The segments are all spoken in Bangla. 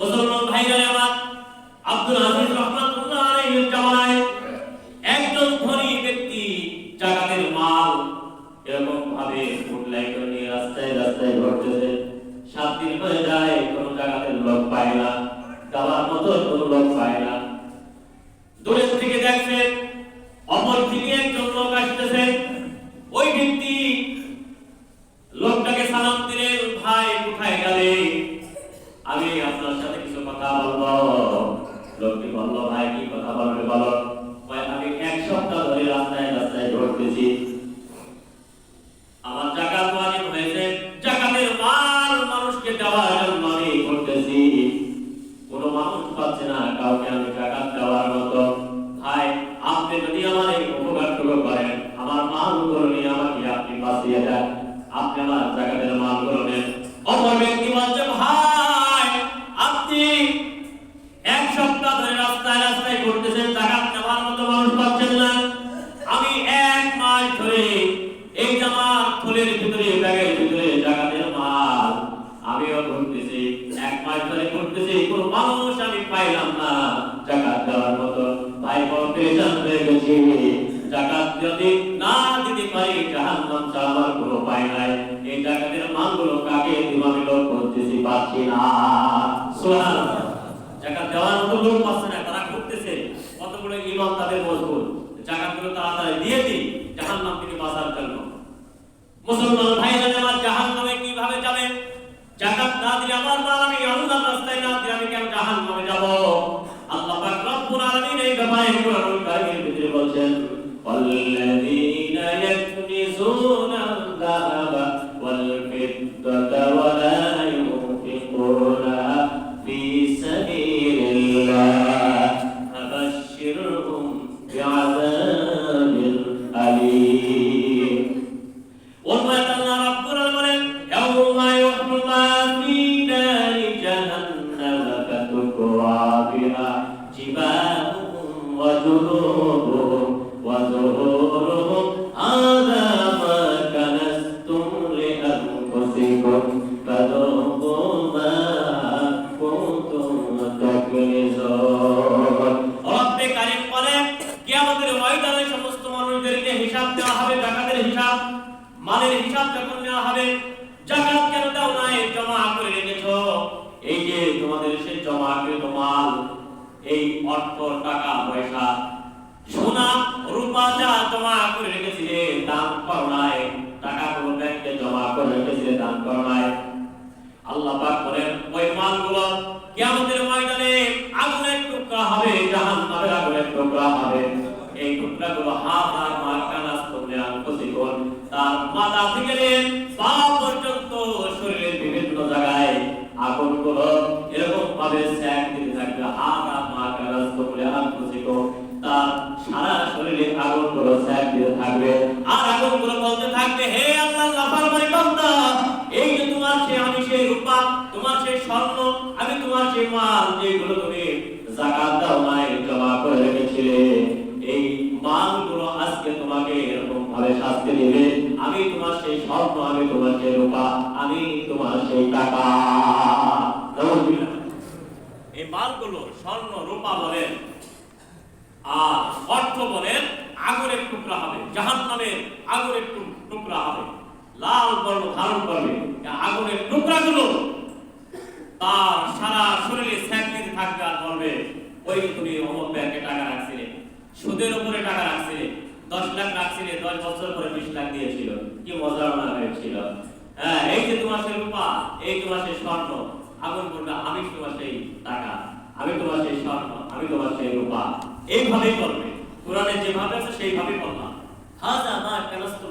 মুসলমান ভাইরা আমার আব্দুল আজিজ রহমাতুল্লাহ ভিতরে ব্যাগের মাল আমিও ঘুরতেছি ঘুরতেছি কাকে দিব করতেছি পাচ্ছি না। সুবহানাল্লাহ। মতো তারা করতেছে। কত বড় ইমান তাদের মজবুত জাকাতগুলো তাড়াতাড়ি দিয়ে দিই জাহান্নাম থেকে বাঁচার জন্য মুসলমান ভাইরা আমার জাহান্নামে কীভাবে যাবে জাকাত না দিলে আমার মাল আমি আল্লাহর রাস্তায় না দিলে আমি কেন জাহান্নামে যাব? আল্লাহ পাক রব্বুল আলামিন এই ব্যাপারে কোরআনুল নাই আল্লাহ পাক বলেন ওই মালগুলো কিয়ামতের যেগুলো তুমি জাকাত দাও নাই, জমা করে রেখেছিলে। এই মালগুলো আজকে তোমাকে এরকম ভাবে শাস্তি দিবে। আমি তোমার সেই স্বর্ণ আমি তোমার সেই রূপা, আমি তোমার সেই টাকা। এই মালগুলো স্বর্ণ, রূপা বলেন, আর অর্থ বলেন, আগুনের টুকরা হবে, জাহান্নামের আগুনের টুক- টুকরা হবে। লাল বর্ণ ধারণ করবে। আগুনের টুকরাগুলো তার সারা শরীরে স্যাক দিতে থাকবে আর বলবে, ওই তুমি অমুক ব্যাংকে টাকা রাখছিলে, সুদের উপরে টাকা রাখছিলে, দশ লাখ রাখছিলে, দশ বছর পরে বিশ লাখ দিয়েছিল। কি হয়েছিল? হ্যাঁ এই যে তোমার সেই রূপা, এই তোমার সেই স্বর্ণ, আগুন আমি তোমার সেই টাকা, আমি তোমার সেই স্বর্ণ, আমি তোমার সেই রূপা। এইভাবেই করবে কোরআনে যেভাবে আছে সেইভাবেই বললাম হাজা মা কানাস্তুম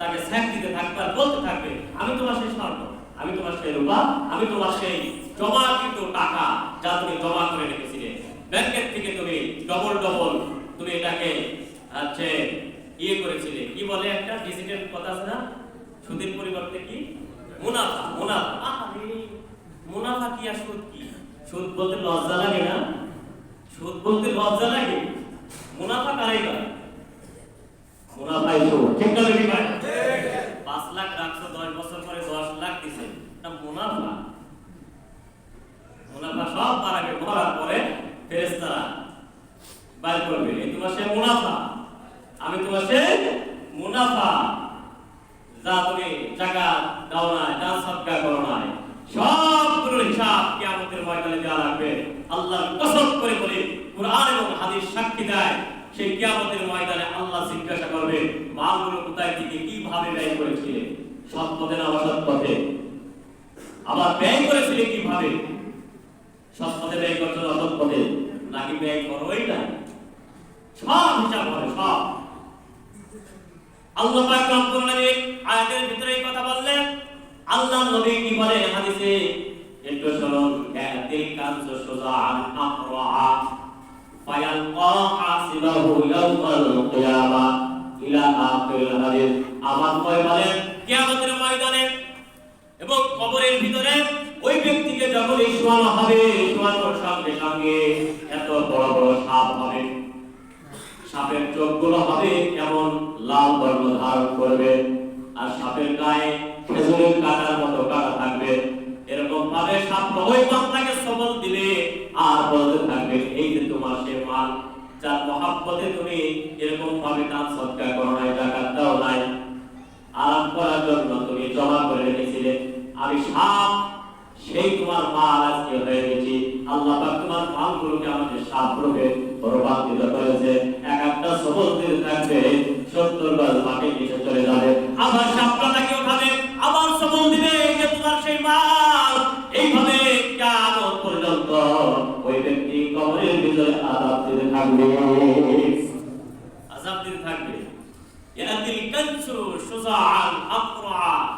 তাকে স্যাক দিতে থাকবে আর বলতে থাকবে, আমি তোমার সেই স্বর্ণ। আমি তোমার সেই রূপা আমি তোমার সেই জমাকৃত টাকা যা তুমি জমা করে রেখেছিলে। ব্যাংকের থেকে তুমি ডবল ডবল তুমি এটাকে হচ্ছে ইয়ে করেছিলে। কি বলে একটা? ডিজিটাল কথা আছে না? সুদের পরিবর্তে কি? মুনাফা মুনাফা। আরে মুনাফা কি আর সুদ কি? সুদ বলতে লজ্জা লাগে না? সুদ বলতে লজ্জা লাগে? মুনাফা কারাই করে? মুনাফাই সুদ। ঠিক না পাঁচ লাখ রাখছো দশ বছর মুনাফা। মুনাফা সব মারাকে ভরার পরে ফেরেস্তারা বাইর করবে। এই তোমার সে মুনাফা। আমি তোমার সে মুনাফা। যা তুমি টাকা দাও না যা সাদকা করো না সবগুলোর হিসাব কিয়ামতের ময়দানে দেওয়া লাগবে। আল্লাহ কসম করে বলে, কোরআন এবং হাদিস সাক্ষী দেয়, সেই কিয়ামতের ময়দানে আল্লাহ জিজ্ঞাসা করবে, মালগুলো কোথায় থেকে কীভাবে ব্যয় করেছিলে? সৎ পথে না অসৎ পথে? আবার ব্যয় করেছিলে কীভাবে? সৎ পথে ব্যয় করছ অসৎ পথে নাকি ব্যয় করোই না? সব হিসাব হবে সব। আল্লাহ পাক রব্বুল আলামিন আয়াতের ভিতরে এই কথা বললেন। আল্লাহ নবী কি বলেন হাদিসে? একটু শুনুন। কাতিল কানসু সুজাআন আকরা ফায়ালকা হাসিবাহু ইয়াউমাল কিয়ামা। ব্যক্তিকে যখন শোয়ানো হবে শোয়ানোর সঙ্গে সঙ্গে এত বড় বড় সাপ হবে। সাপের চোখগুলো হবে কেমন লাল বর্ণ ধারণ করবে, আর সাপের গায়ে খেজুরের কাটার মতো কাটা থাকবে। এরকম ভাবে সাপ ওই বান্দাকে সবল দিবে, আর বলতে থাকবে, এই যে তোমার সে মাল, যার মহাব্বতে তুমি এরকম ভাবে দান সৎকার করো নাই, জাকাত দাও নাই, আরাম করার জন্য তুমি জমা করে রেখেছিলে। আমি সাপ সেই তোমার মা আজকে হয়ে গেছি। আল্লাহ পাক তোমার পাপগুলোকে আমাদের সাপ রূপে প্রবাহিত করেছে এক একটা সবল থাকবে, সত্তর গাছ মাটি কিছু চলে যাবে। আবার সাপটা আবার সবল দিবে যে তোমার সেই এইভাবে কেমন পর্যন্ত ওই ব্যক্তি কবরের ভিতরে দিতে থাকবে। দিতে থাকবে। এরা দিল কঞ্চু সুজা আল আফরা।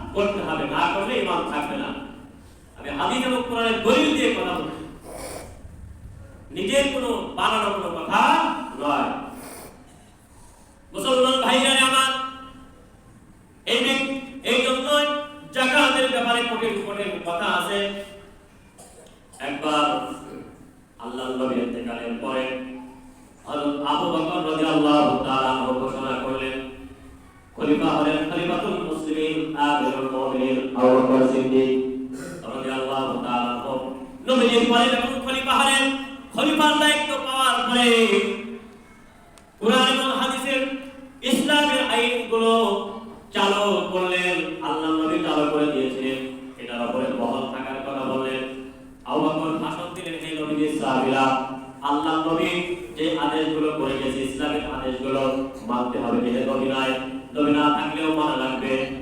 করতে হবে, না করলে ইমান থাকবে না। আমি হাদিস এবং কোরআনের দলিল দিয়ে কথা বলছি নিজের কোনো বানানো কোনো কথা নয়। মুসলমান ভাইরা আমার, এই এই জন্যই জাকাতের ব্যাপারে কঠিন কঠিন কথা আছে। একবার আল্লাহ নবী ইন্তেকালের পরে আবু বকর রাদিয়াল্লাহু তাআলা ঘোষণা করলেন, খলিফা হলেন আমিরুল মুমিনিন আবু বকর সিদ্দিক রাদিয়াল্লাহু তাআলা নবীজির পরে যখন ইসলামের আইনগুলো চালু করলেন আদেশগুলো মানতে হবে। যেটা নবী নবী না থাকলেও মানা লাগবে।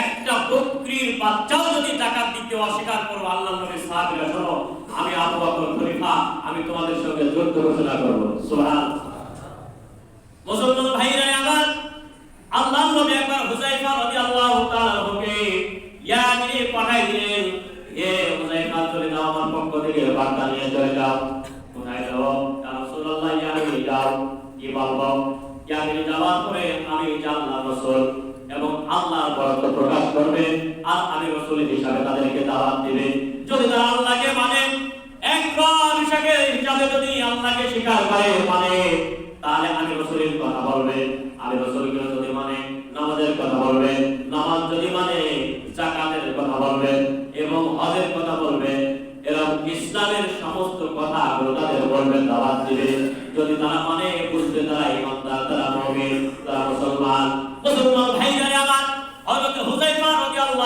একটা বাচ্চাও যদি জাকাত দিতে অস্বীকার করো, আল্লাহ আমি আবু বকর খলিফা, আমি তোমাদের সঙ্গে করব। মুসলমান ভাইরা রাসূল এবং আল্লাহর বরকত প্রকাশ করবে আর আমি রাসূল হিসাবে তাদেরকে দাওয়াত দিবে। যদি তারা আল্লাহকে মানে একবার হিসাবে হিসাবে যদি আল্লাহকে স্বীকার করে মানে তাহলে আমি রসুলের কথা বলবে। আমি রসুলকে যদি মানে নামাজের কথা বলবে, নামাজ যদি মানে জাকাতের কথা বলবে এবং হজের কথা বলবে এরকম ইসলামের সমস্ত কথাগুলো তাদের বলবে, দাওয়াত দিবে। যদি তারা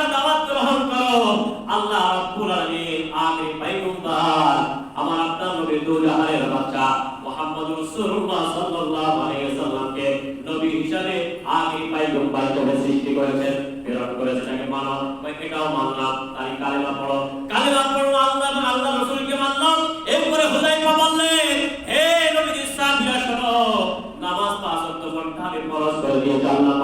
আরেকটা দাওয়াত গ্রহণ করো। আল্লাহ রাব্বুল আলামিন আখির পয়গম্বর, আমার আপনার নবী দুজাহানের বাচ্চা মুহাম্মদ রাসূলুল্লাহ সাল্লাল্লাহু আলাইহি ওয়াসাল্লামকে নবী হিসাবে আখির পয়গম্বর হিসেবে সৃষ্টি করেছেন, প্রেরণ করেছেন। তাকে মানো এটাও মানলাম তাই কালেমা পড়ো। কালেমা পড়ো, আল্লাহ আল্লাহ রাসূলকে মানলাম। এরপরে হুযায়ফা বললেন, হে নবীর সাহাবীরা শোনো, নামাজ পাঁচ ওয়াক্ত পড়তে হবে, ফরজ করে দিয়েছে আল্লাহ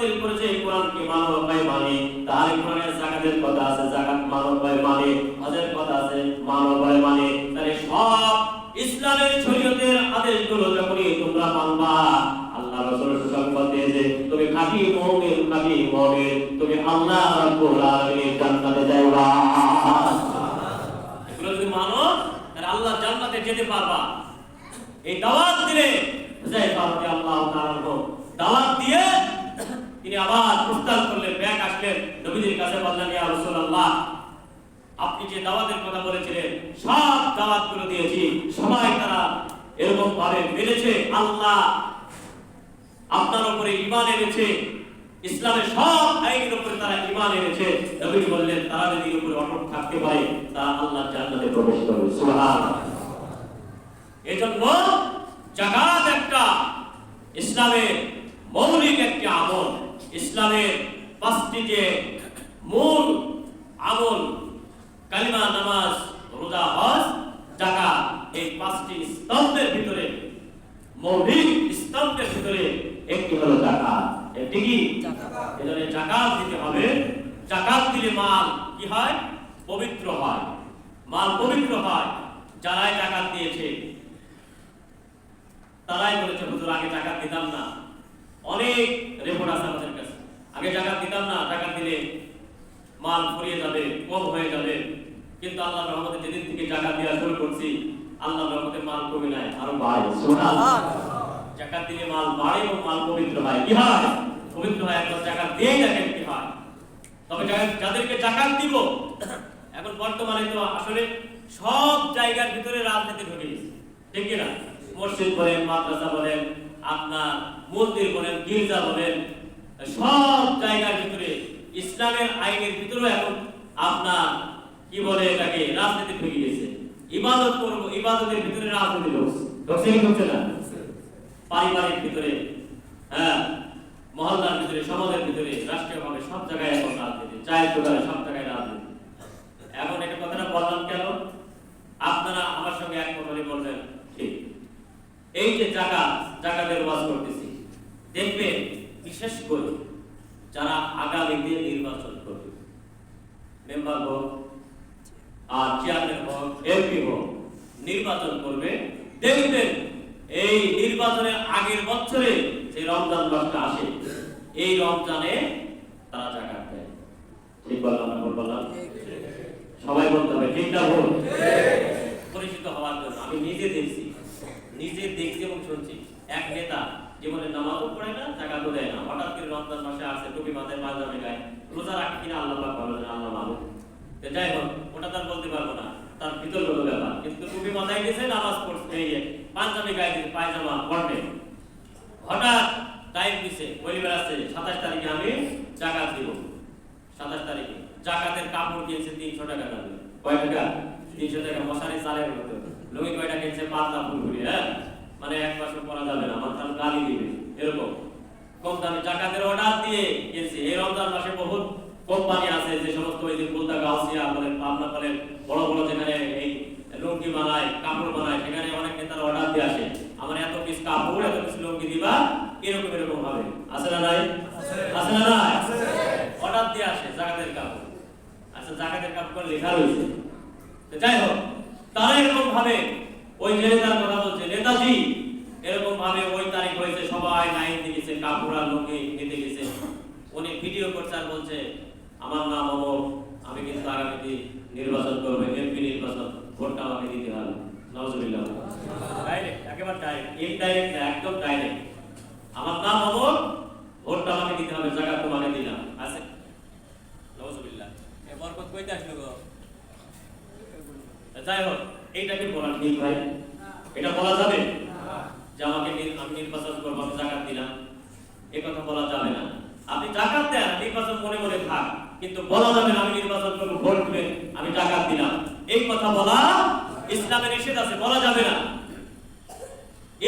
যে করেছে, এই কোরআনকে মানো ভাই মানে তাহলে কোরআনের যাকাতের কথা আছে যাকাত মানো ভাই মানে হজের কথা আছে মানো ভাই মানে তাহলে সব ইসলামের শরীয়তের আদেশগুলো যখনই তোমরা মানবা, আল্লাহ রাসূল সুসংবাদ দিয়েছে, তুমি খাঁটি মুমিন খাঁটি মুমিন, তুমি আল্লাহ রাব্বুল আলামিনের জান্নাতে যাইবা। এগুলো যদি মানো, তাহলে আল্লাহ জান্নাতে যেতে পারবা। এই দাওয়াত দিলে যাই পারবে আল্লাহ তাআলা দাওয়াত দিয়ে তিনি আবার প্রস্তাব করলেন ব্যাক আসলেন নবীজির কাছে বললেন, ইয়া রাসূলুল্লাহ, আপনি যে দাওয়াতের কথা বলেছিলেন, সব দাওয়াতগুলো দিয়েছি, সবাই তারা এরকম ভাবে মেনেছে, আল্লাহ আপনার উপরে ঈমান এনেছে, ইসলামের সব আইনের উপরে তারা ঈমান এনেছে। নবী বললেন, তারা যদি উপরে অটল থাকতে পারে, তারা আল্লাহ জান্নাতে প্রবেশ করবে। সুবহানাল্লাহ। এজন্য জাকাত একটা ইসলামের মৌলিক একটি আমল। ইসলামের পাঁচটি যে মূল আমল কালিমা নামাজ রোজা হজ জাকাত এই পাঁচটি স্তম্ভের ভিতরে মৌলিক স্তম্ভের ভিতরে একটি হলো জাকাত একটি কি? এজন্য জাকাত দিতে হবে। জাকাত দিলে মাল কি হয়? পবিত্র হয়। মাল পবিত্র হয়। যারাই জাকাত দিয়েছে তারাই বলেছে হুজুর আগে জাকাত দিতাম না। অনেক রেকর্ড আছে আমাদের আগে জাকাত দিতাম না জাকাত দিলে মাল ফুরিয়ে যাবে, কম হয়ে যাবে। কিন্তু আল্লাহ রহমতে যেদিন থেকে জাকাত দেওয়া শুরু করছি, আল্লাহ রহমতে মাল কমে নাই আরও সুবহানাল্লাহ। জাকাত দিলে মাল বাড়ে এবং মাল পবিত্র হয়। কি হয়? পবিত্র হয় একবার জাকাত দিয়েই দেখেন কি হয়। তবে যাদেরকে জাকাত দিব, এখন বর্তমানে তো আসলে সব জায়গার ভিতরে রাজনীতি ঢুকে ঠিক কি না? মসজিদ বলেন, মাদ্রাসা বলেন, আপনার মন্দির বলেন, গির্জা বলেন সব জায়গার ভিতরে ইসলামের আইনের ভিতরে এখন আপনার, কি বলে এটাকে, রাজনীতি ঢুকে গেছে ইবাদত করব, ইবাদতের ভিতরে রাজনীতি ঢুকছে। না? পারিবারিক ভিতরে হ্যাঁ মহল্লার ভিতরে, সমাজের ভিতরে রাষ্ট্রীয়ভাবে সব জায়গায় এখন রাজনীতি, চায়ের দোকানে সব জায়গায় রাজনীতি। এখন এটা কথাটা বললাম কেন? আপনারা আমার সঙ্গে এক কথাই বলবেন, ঠিক। এই যে জাকাত, জাকাতের ওয়াজ করতেছি। দেখবেন বিশেষ করে যারা আগামীতে নির্বাচন করবে। মেম্বার হোক, আর চেয়ারম্যান হোক এমপি হোক, নির্বাচন করবে। দেখবেন এই নির্বাচনের আগের বছরে যে রমজান মাসটা আসে, এই রমজানে তারা জাকাত দেয়। ঠিক বললাম না বললাম? সবাই বলতে হবে, ঠিক না ভুল? পরিচিত হওয়ার জন্য। আমি নিজে দেখছি নিজে দেখছি এবং শুনছি। এক নেতা জীবনে নামাজও পড়ে না, জাকাতও দেয় না। হঠাৎ করে রমজান মাসে আসে, টুপি মাথায় পাঞ্জাবি গায়ে। রোজা রাখে কিনা আল্লাহ পাক ভালো জানে, আল্লাহ তো যাই হোক, ওটা তার বলতে পারব না। তার বিতর্ক ব্যাপার। কিন্তু টুপি মাথায় গেছে নামাজ পড়ছে। এই পাঞ্জাবি গায়ে দিয়েছে পায়জামা পড়বে হঠাৎ টাইম দিছে বলি বেড়াচ্ছে সাতাশ তারিখে আমি জাকাত দিব। সাতাশ তারিখে। জাকাতের কাপড় কিনছে তিনশো টাকা দামে। কয় টাকা? তিনশো টাকা। মশারি চালের মতো। লুঙ্গি কয়টা কিনছে? পাতলা ফুলগুলি হ্যাঁ? মানে এক মাসও পরা যাবে না, আমার তাহলে গালি দিবে। এরকম। কম দামে জাকাতের অর্ডার দিয়ে কিনছে এই রমজান মাসে বহুত কোম্পানি আছে, যে সমস্ত ওই যে বুলদা গাউসিয়া বলেন পাবনা বলেন বড় বড় যেখানে এই লুঙ্গি বানায়, কাপড় বানায়, সেখানে অনেক নেতারা অর্ডার দিয়ে আসে। আমার এত পিস কাপড়, এত পিস লুঙ্গি দিবা, এরকম এরকম ভাবে আছে না নাই? আছে না নাই? অর্ডার দিয়ে আসে জাকাতের কাপড়। আচ্ছা জাকাতের কাপড় লেখা রয়েছে। যাই হোক, তারা এরকম ভাবে ওই যে নেতার কথা বলছে, নেতাজি, এরকম ভাবে ওই তারিখ হয়েছে, সবাই লাইন দিয়ে গেছে কাপড় আর নিতে গেছে। উনি ভিডিও করছে আর বলছে, আমার নাম অমর, আমি কিন্তু আগামীতে নির্বাচন করব, এমপি নির্বাচন ভোটটা আমাকে দিতে হবে। নজরুল্লাহ ডাইরেক্ট একেবারে ডাইরেক্ট একদম ডাইরেক্ট আমার নাম অমর ভোটটা আমাকে দিতে হবে জাকাত তোমাকে দিলাম। আছে? নওয়াজুবিল্লাহ এ বরকত কইতে আসলো গো? যাই হোক। এইটা কি বলা ঠিক ভাই। এটা বলা যাবে? যে আমাকে আমি নির্বাচন করব আমি জাকাত দিলাম। এ কথা বলা যাবে না। আপনি জাকাত দেন নির্বাচন মনে মনে থাক। কিন্তু বলা যাবে না আমি নির্বাচন করব ভোট দিবেন আমি জাকাত দিলাম। এই কথা বলা ইসলামে নিষেধ আছে বলা যাবে না।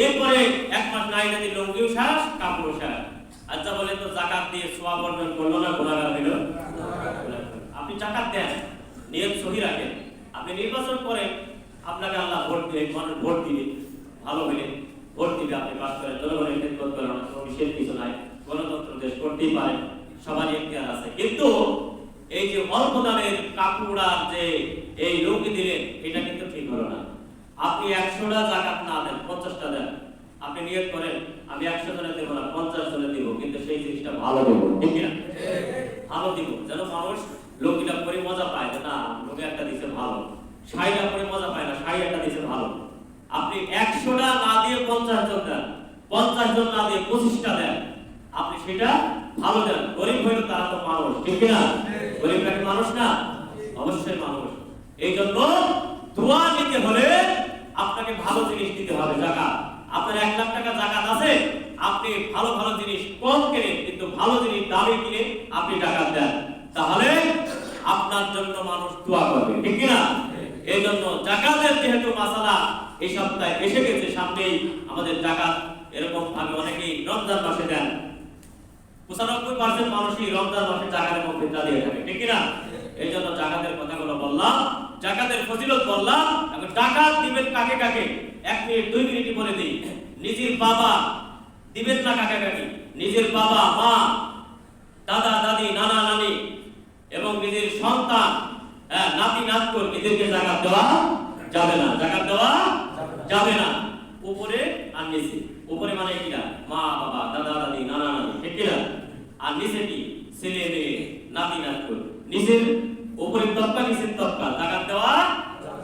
এরপরে এক মাস নাই যদি লঙ্গিও শ্বাস কাপড় শ্বাস আচ্ছা বলে তো জাকাত দিয়ে সোয়া বর্জন করল না গোলাগার হইল আপনি জাকাত দেন নিয়ম সহি রাখেন। আপনি নির্বাচন করেন আপনাকে আল্লাহ ভোট দিবে মানুষ ভোট দিবে ভালো হইলে ভোট দিবে আপনি পাস করেন, জনগণের খেদমত করেন সময় বিশেষ কিছু নাই, গণতন্ত্র দেশ করতেই পারে, সবারই এখতিয়ার আছে। কিন্তু এই যে অল্প দামের কাপড় আর যে এই লৌকি দিলেন এটা কিন্তু ঠিক হলো না। আপনি একশোটা জাকাত না দেন, পঞ্চাশটা দেন, আপনি নিয়ত করেন, আমি একশো জনে দেবো না পঞ্চাশ জনে দিব, কিন্তু সেই জিনিসটা ভালো দেবো, ঠিক না ভালো দিব, যেন মানুষ লোকটা করে মজা পায় যে, না, লোকে একটা দিচ্ছে ভালো। শাড়িটা করে মজা পায় না শাড়ি একটা দিছে ভালো। আপনি একশোটা না দিয়ে পঞ্চাশ জন দেন, পঞ্চাশ জন না দিয়ে পঁচিশটা দেন, আপনি সেটা ভালো দেন। গরিব হইলে তারা তো মানুষ, ঠিক না গরিবরা কি মানুষ না? অবশ্যই মানুষ। এই জন্য দোয়া নিতে হলে আপনাকে ভালো জিনিস দিতে হবে, জাকাত। আপনার এক লাখ টাকা জাকাত আছে, আপনি ভালো ভালো জিনিস কম কিনে, কিন্তু ভালো জিনিস দামি কিনে আপনি টাকা দেন। তাহলে আপনার জন্য মানুষ দোয়া করবে, ঠিক না এই জন্য জাকাতের যেহেতু মাসালা এই সপ্তাহে এসে গেছে সামনেই, আমাদের জাকাত এরকম ভাবে অনেকেই রমজান মাসে দেন। পঁচানব্বই পার্সেন্ট মানুষই রমজান মাসে জাকাতের মধ্যে দিয়ে থাকে ঠিক না এই জন্য জাকাতের কথাগুলো বললাম, জাকাতের ফজিলত বললাম, এখন জাকাত দিবেন কাকে কাকে? এক মিনিট, দুই মিনিট বলে দিই। নিজের বাবা দিবেন না কাকে কাকে? নিজের বাবা, মা, দাদা, দাদি, নানা, নানি এবং নিজের সন্তান হ্যাঁ, নাতি নাতকুর এদেরকে জাকাত দেওয়া যাবে না। জাকাত দেওয়া যাবে না। উপরে আর নিচে। উপরে মানে কিনা মা বাবা দাদা দাদি নানা নানি। ঠিক কিনা আর নিচে কি? ছেলে মেয়ে নাতি নাতকুর। নিচের উপরে তপকা নিচের তপকা জাকাত দেওয়া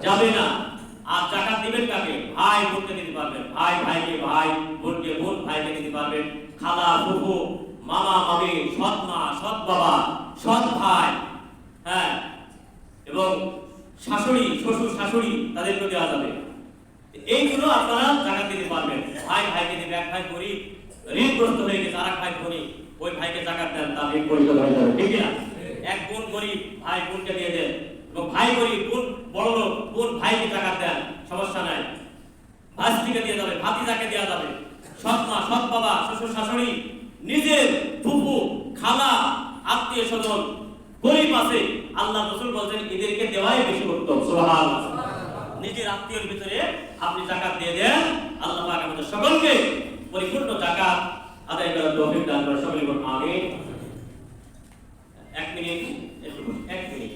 যাবে না। আর জাকাত দিবেন কাকে? ভাই বোনকে দিতে পারবেন। ভাই ভাইকে ভাই বোনকে বোন ভাইকে দিতে পারবেন। খালা ফুফু মামা মামি সৎ মা সৎ বাবা সৎ ভাই। হ্যাঁ এবং শাশুড়ি, শ্বশুর, শাশুড়ি তাদেরকে দেওয়া যাবে এইগুলো আপনারা জাকাত দিতে পারবেন। ভাই, ভাইকে দিবে এক ভাই গরিব, ঋণগ্রস্ত হয়ে গেছে আর এক ভাই ধনী, ওই ভাইকে জাকাত দেন, তার ঋণ পরিশোধ হয়ে যাবে, ঠিক না এক বোন গরিব, ভাই বোনকে দিয়ে দেন। এবং ভাই গরিব, বোন বড় লোক, বোন ভাইকে জাকাত দেন, সমস্যা নাই। ভাস্তিকে দিয়ে যাবে, ভাতিজাকে দেওয়া যাবে। সৎ মা, সৎ বাবা, শ্বশুর, শাশুড়ি, নিজের ফুফু, খালা, আত্মীয় স্বজন, গরিব আছে। আল্লাহ রসুল বলছেন এদেরকে দেওয়াই বেশি উত্তম। সোহাল নিজের আত্মীয়র ভিতরে আপনি টাকা দিয়ে দেন আল্লাহ আমাদের সকলকে পরিপূর্ণ টাকা আদায় করার তৌফিক দান করে। সকলে বলুন আমিন। এক মিনিট এক মিনিট।